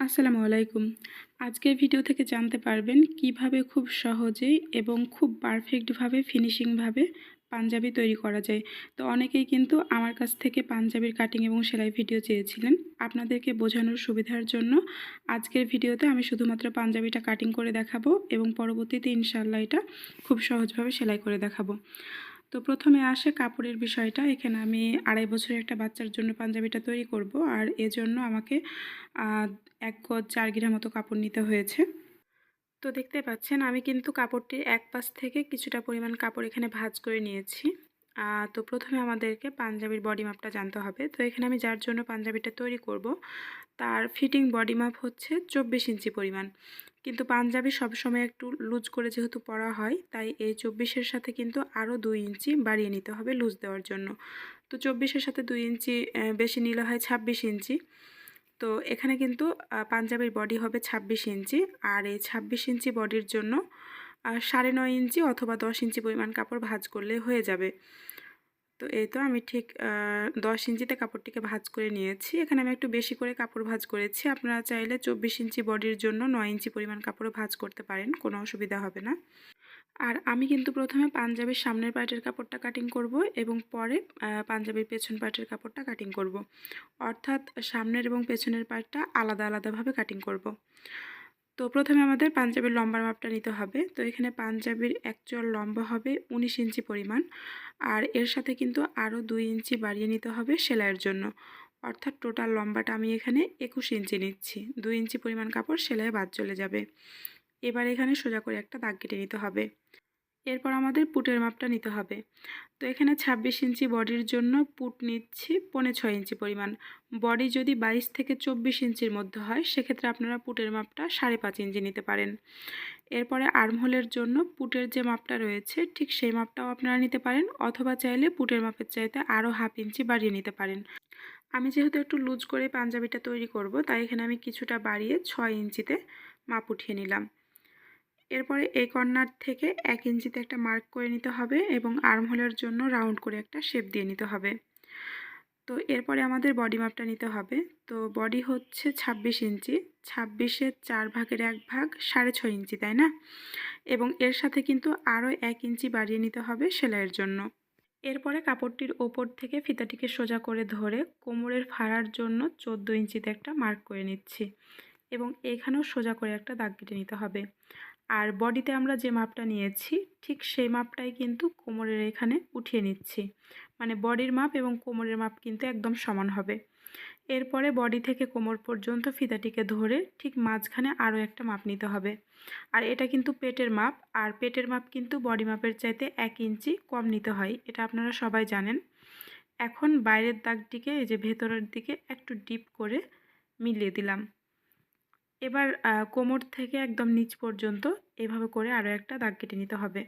আসসালামু আলাইকুম। আজকের ভিডিও থেকে জানতে পারবেন কীভাবে খুব সহজেই এবং খুব পারফেক্টভাবে ফিনিশিংভাবে পাঞ্জাবি তৈরি করা যায়। তো অনেকেই কিন্তু আমার কাছ থেকে পাঞ্জাবির কাটিং এবং সেলাই ভিডিও চেয়েছিলেন। আপনাদেরকে বোঝানোর সুবিধার জন্য আজকের ভিডিওতে আমি শুধুমাত্র পাঞ্জাবিটা কাটিং করে দেখাবো এবং পরবর্তীতে ইনশাল্লাহ এটা খুব সহজভাবে সেলাই করে দেখাবো। তো প্রথমে আসে কাপড়ের বিষয়টা। এখানে আমি আড়াই বছরের একটা বাচ্চার জন্য পাঞ্জাবিটা তৈরি করব আর এজন্য আমাকে এক গজ চার গিরা মতো কাপড় নিতে হয়েছে। তো দেখতে পাচ্ছেন আমি কিন্তু কাপড়টির এক পাশ থেকে কিছুটা পরিমাণ কাপড় এখানে ভাজ করে নিয়েছি। তো প্রথমে আমাদেরকে পাঞ্জাবির বডি মাপটা জানতে হবে। তো এখানে আমি যার জন্য পাঞ্জাবিটা তৈরি করব, তার ফিটিং বডি মাপ হচ্ছে চব্বিশ ইঞ্চি পরিমাণ। কিন্তু পাঞ্জাবি সবসময় একটু লুজ করে যেহেতু পরা হয়, তাই এই চব্বিশের সাথে কিন্তু আরও দুই ইঞ্চি বাড়িয়ে নিতে হবে লুজ দেওয়ার জন্য। তো চব্বিশের সাথে দুই ইঞ্চি বেশি নিলে হয় ছাব্বিশ ইঞ্চি। তো এখানে কিন্তু পাঞ্জাবির বডি হবে ছাব্বিশ ইঞ্চি। আর এই ছাব্বিশ ইঞ্চি বডির জন্য সাড়ে নয় ইঞ্চি অথবা দশ ইঞ্চি পরিমাণ কাপড় ভাজ করলে হয়ে যাবে। তো এই তো আমি ঠিক দশ ইঞ্চিতে কাপড়টিকে ভাজ করে নিয়েছি এখানে আমি একটু বেশি করে কাপড় ভাজ করেছি আপনারা চাইলে চব্বিশ ইঞ্চি বডির জন্য নয় ইঞ্চি পরিমাণ কাপড়ও ভাজ করতে পারেন, কোনো অসুবিধা হবে না আর আমি কিন্তু প্রথমে পাঞ্জাবির সামনের পার্টের কাপড়টা কাটিং করব এবং পরে পাঞ্জাবির পেছন পার্টের কাপড়টা কাটিং করব। অর্থাৎ সামনের এবং পেছনের পার্টটা আলাদা আলাদাভাবে কাটিং করব। তো প্রথমে আমাদের পাঞ্জাবির লম্বা মাপটা নিতে হবে। তো এখানে পাঞ্জাবির অ্যাকচুয়াল লম্বা হবে উনিশ ইঞ্চি পরিমাণ। আর এর সাথে কিন্তু আরও দুই ইঞ্চি বাড়িয়ে নিতে হবে সেলাইয়ের জন্য। অর্থাৎ টোটাল লম্বাটা আমি এখানে একুশ ইঞ্চি নিচ্ছি। দুই ইঞ্চি পরিমাণ কাপড় সেলাইয়ে বাদ চলে যাবে। এবার এখানে সোজা করে একটা দাগ কেটে নিতে হবে। এরপর আমাদের পুটের মাপটা নিতে হবে। তো এখানে ২৬ ইঞ্চি বডির জন্য পুট নিচ্ছি পনে ছয় ইঞ্চি পরিমাণ। বডি যদি বাইশ থেকে চব্বিশ ইঞ্চির মধ্যে হয়, সেক্ষেত্রে আপনারা পুটের মাপটা সাড়ে পাঁচ ইঞ্চি নিতে পারেন। এরপরে আর্মহোলের জন্য পুটের যে মাপটা রয়েছে, ঠিক সেই মাপটাও আপনারা নিতে পারেন, অথবা চাইলে পুটের মাপের চাইতে আরও হাফ ইঞ্চি বাড়িয়ে নিতে পারেন। আমি যেহেতু একটু লুজ করে পাঞ্জাবিটা তৈরি করব, তাই এখানে আমি কিছুটা বাড়িয়ে ছয় ইঞ্চিতে মাপ উঠিয়ে নিলাম। এরপরে এই কর্নার থেকে এক ইঞ্চিতে একটা মার্ক করে নিতে হবে এবং আর্মহোলের জন্য রাউন্ড করে একটা শেপ দিয়ে নিতে হবে। তো এরপরে আমাদের বডি মাপটা নিতে হবে। তো বডি হচ্ছে ২৬ ইঞ্চি। ছাব্বিশের চার ভাগের এক ভাগ সাড়ে ছয় ইঞ্চি, তাই না? এবং এর সাথে কিন্তু আরও এক ইঞ্চি বাড়িয়ে নিতে হবে সেলাইয়ের জন্য। এরপরে কাপড়টির ওপর থেকে ফিতাটিকে সোজা করে ধরে কোমরের ফাড়ার জন্য চোদ্দ ইঞ্চিতে একটা মার্ক করে নিচ্ছি এবং এখানেও সোজা করে একটা দাগ কেটে নিতে হবে। আর বডিতে আমরা যে মাপটা নিয়েছি, ঠিক সেই মাপটাই কিন্তু কোমরের এখানে উঠিয়ে নিচ্ছি। মানে বডির মাপ এবং কোমরের মাপ কিন্তু একদম সমান হবে। এরপরে বডি থেকে কোমর পর্যন্ত ফিতাটিকে ধরে ঠিক মাঝখানে আরও একটা মাপ নিতে হবে। আর এটা কিন্তু পেটের মাপ, আর পেটের মাপ কিন্তু বডি মাপের চাইতে এক ইঞ্চি কম নিতে হয়, এটা আপনারা সবাই জানেন। এখন বাইরের দাগটিকে, এই যে ভেতরের দিকে, একটু ডিপ করে মিলিয়ে দিলাম। এবার কোমর থেকে একদম নিচ পর্যন্ত এভাবে করে আরও একটা দাগ কেটে নিতে হবে।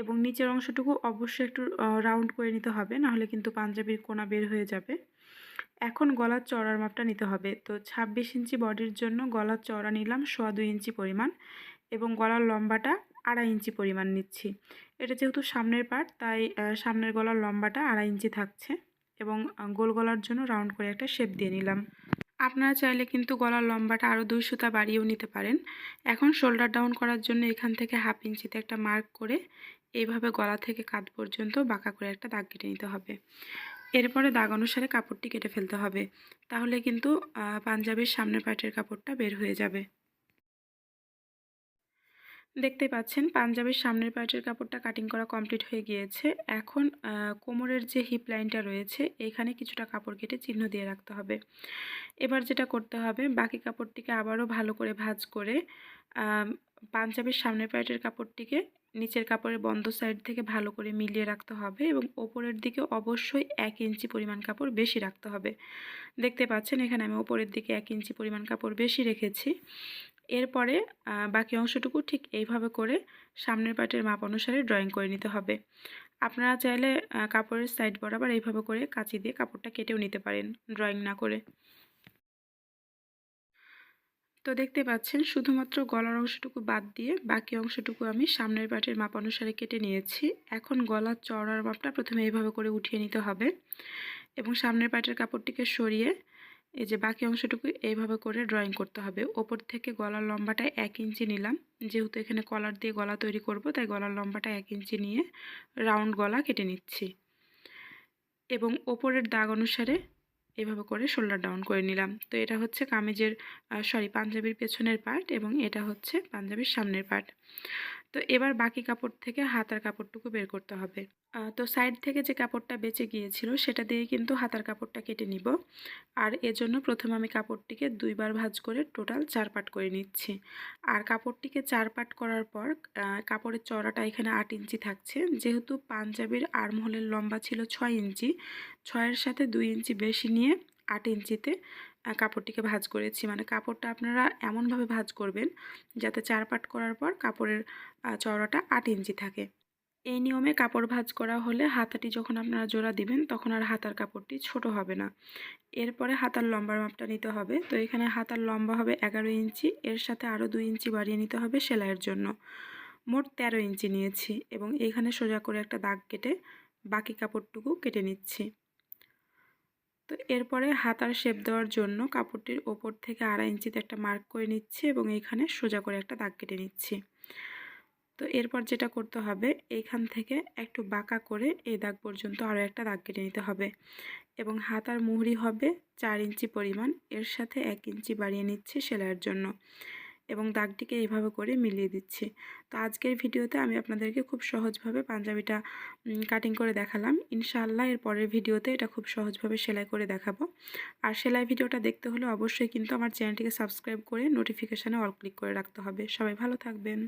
এবং নিচের অংশটুকু অবশ্যই একটু রাউন্ড করে নিতে হবে, নাহলে কিন্তু পাঞ্জাবির কোনা বের হয়ে যাবে। এখন গলার চড়ার মাপটা নিতে হবে। তো ২৬ ইঞ্চি বডির জন্য গলার চড়া নিলাম সোয়া দুই ইঞ্চি পরিমাণ এবং গলার লম্বাটা আড়াই ইঞ্চি পরিমাণ নিচ্ছি। এটা যেহেতু সামনের পার্ট তাই সামনের গলার লম্বাটা আড়াই ইঞ্চি থাকছে এবং গোল গলার জন্য রাউন্ড করে একটা শেপ দিয়ে নিলাম। আপনারা চাইলে কিন্তু গলার লম্বাটা আরও দুই সুতা বাড়িয়েও নিতে পারেন। এখন শোল্ডার ডাউন করার জন্য এখান থেকে হাফ ইঞ্চিতে একটা মার্ক করে এইভাবে গলা থেকে কাঁধ পর্যন্ত বাঁকা করে একটা দাগ কেটে নিতে হবে। এরপরে দাগ অনুসারে কাপড়টি কেটে ফেলতে হবে। তাহলে কিন্তু পাঞ্জাবির সামনের পাটের কাপড়টা বের হয়ে যাবে। দেখতে পাচ্ছেন, পাঞ্জাবের সামনের পার্টের কাপড়টা কাটিং করা কমপ্লিট হয়ে গিয়েছে। এখন কোমরের যে হিপ লাইনটা রয়েছে, এখানে কিছুটা কাপড় কেটে চিহ্ন দিয়ে রাখতে হবে। এবার যেটা করতে হবে, বাকি কাপড়টিকে আবারও ভালো করে ভাজ করে পাঞ্জাবের সামনের পার্টের কাপড়টিকে নিচের কাপড়ের বন্ধ সাইড থেকে ভালো করে মিলিয়ে রাখতে হবে এবং ওপরের দিকে অবশ্যই এক ইঞ্চি পরিমাণ কাপড় বেশি রাখতে হবে। দেখতে পাচ্ছেন, এখানে আমি ওপরের দিকে এক ইঞ্চি পরিমাণ কাপড় বেশি রেখেছি। এরপরে বাকি অংশটুকু ঠিক এইভাবে করে সামনের পাটের মাপ অনুসারে ড্রয়িং করে নিতে হবে। আপনারা চাইলে কাপড়ের সাইড বরাবর এইভাবে করে কাঁচি দিয়ে কাপড়টা কেটেও নিতে পারেন ড্রয়িং না করে। তো দেখতে পাচ্ছেন, শুধুমাত্র গলার অংশটুকু বাদ দিয়ে বাকি অংশটুকু আমি সামনের পাটের মাপ অনুসারে কেটে নিয়েছি। এখন গলার চড়ার মাপটা প্রথমে এইভাবে করে উঠিয়ে নিতে হবে এবং সামনের পাটের কাপড়টিকে সরিয়ে এই যে বাকি অংশটুকু এইভাবে করে ড্রয়িং করতে হবে। ওপর থেকে গলার লম্বাটা এক ইঞ্চি নিলাম। যেহেতু এখানে কলার দিয়ে গলা তৈরি করব, তাই গলার লম্বাটা এক ইঞ্চি নিয়ে রাউন্ড গলা কেটে নিচ্ছি। এবং ওপরের দাগ অনুসারে এভাবে করে শোল্ডার ডাউন করে নিলাম। তো এটা হচ্ছে কামিজের সরি পাঞ্জাবির পেছনের পার্ট এবং এটা হচ্ছে পাঞ্জাবির সামনের পার্ট তো এবার বাকি কাপড় থেকে হাতার কাপড়টুকু বের করতে হবে। তো সাইড থেকে যে কাপড়টা বেঁচে গিয়েছিল, সেটা দিয়ে কিন্তু হাতার কাপড়টা কেটে নিব। আর এজন্য প্রথমে আমি কাপড়টিকে দুইবার ভাঁজ করে টোটাল চার পাট করে নিচ্ছি। আর কাপড়টিকে চার পাট করার পর কাপড়ের চড়াটা এখানে আট ইঞ্চি থাকছে। যেহেতু পাঞ্জাবির আর্মহোলের লম্বা ছিল ছয় ইঞ্চি, ছয়ের সাথে দুই ইঞ্চি বেশি নিয়ে আট ইঞ্চিতে কাপড়টিকে ভাঁজ করেছি। মানে কাপড়টা আপনারা এমনভাবে ভাঁজ করবেন যাতে চার পাট করার পর কাপড়ের চওড়াটা আট ইঞ্চি থাকে। এই নিয়মে কাপড় ভাঁজ করা হলে হাতাটি যখন আপনারা জোড়া দিবেন তখন আর হাতার কাপড়টি ছোট হবে না। এরপরে হাতার লম্বার মাপটা নিতে হবে। তো এখানে হাতার লম্বা হবে এগারো ইঞ্চি, এর সাথে আরও দুই ইঞ্চি বাড়িয়ে নিতে হবে সেলাইয়ের জন্য। মোট তেরো ইঞ্চি নিয়েছি এবং এখানে সোজা করে একটা দাগ কেটে বাকি কাপড়টুকু কেটে নিচ্ছি। তো এরপরে হাতার শেপ দেওয়ার জন্য কাপড়টির ওপর থেকে আড়াই ইঞ্চিতে একটা মার্ক করে নিচ্ছি এবং এইখানে সোজা করে একটা দাগ কেটে নিচ্ছি। তো এরপর যেটা করতে হবে, এইখান থেকে একটু বাঁকা করে এই দাগ পর্যন্ত আরও একটা দাগ কেটে নিতে হবে এবং হাতার মুহুরি হবে চার ইঞ্চি পরিমাণ। এর সাথে এক ইঞ্চি বাড়িয়ে নিচ্ছি সেলাইয়ের জন্য। এবং দাগটিকে এইভাবে করে মিলিয়ে দিচ্ছি। তো আজকের ভিডিওতে আমি আপনাদেরকে খুব সহজভাবে পাঞ্জাবিটা কাটিং করে দেখালাম। ইনশাআল্লাহ এর পরের ভিডিওতে এটা খুব সহজভাবে সেলাই করে দেখাবো। আর সেলাই ভিডিওটা দেখতে হলে অবশ্যই কিন্তু আমার চ্যানেলটিকে সাবস্ক্রাইব করে নোটিফিকেশানে অল ক্লিক করে রাখতে হবে। সবাই ভালো থাকবেন।